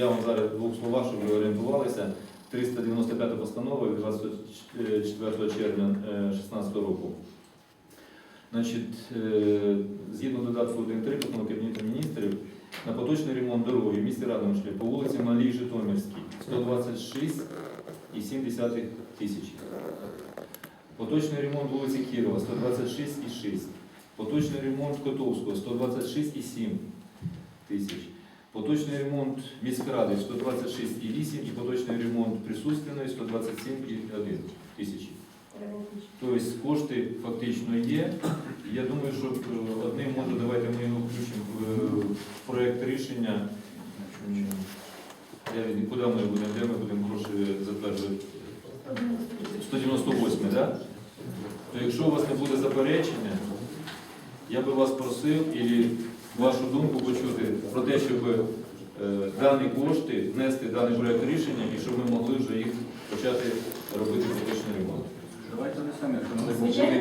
Я вам зараз в двох словах, щоб ви орієнтувалися. 395 постанова від 24 червня 2016 року. Значить, е, згідно додатку 1.3 постанови Кабінету міністрів, на поточний ремонт дороги в місті Радомишлі по вулиці Малій Житомирській 126,7 тисячі. Поточний ремонт вулиці Кірова 126,6. Поточний ремонт Котовського 126,7 тисяч. Поточний ремонт міськради 126,8 і поточний ремонт присутственної 127,1 тисячі. Тобто кошти фактично є. Я думаю, що е, одним може давайте ми включимо в е, проєкт рішення. Я куди ми будемо, де ми будемо гроші затверджувати? 198, так? Да? То якщо у вас не буде заперечення, я би вас просив і вашу думку почути про те, щоб е, дані кошти внести даний проєкт рішення і щоб ми могли вже їх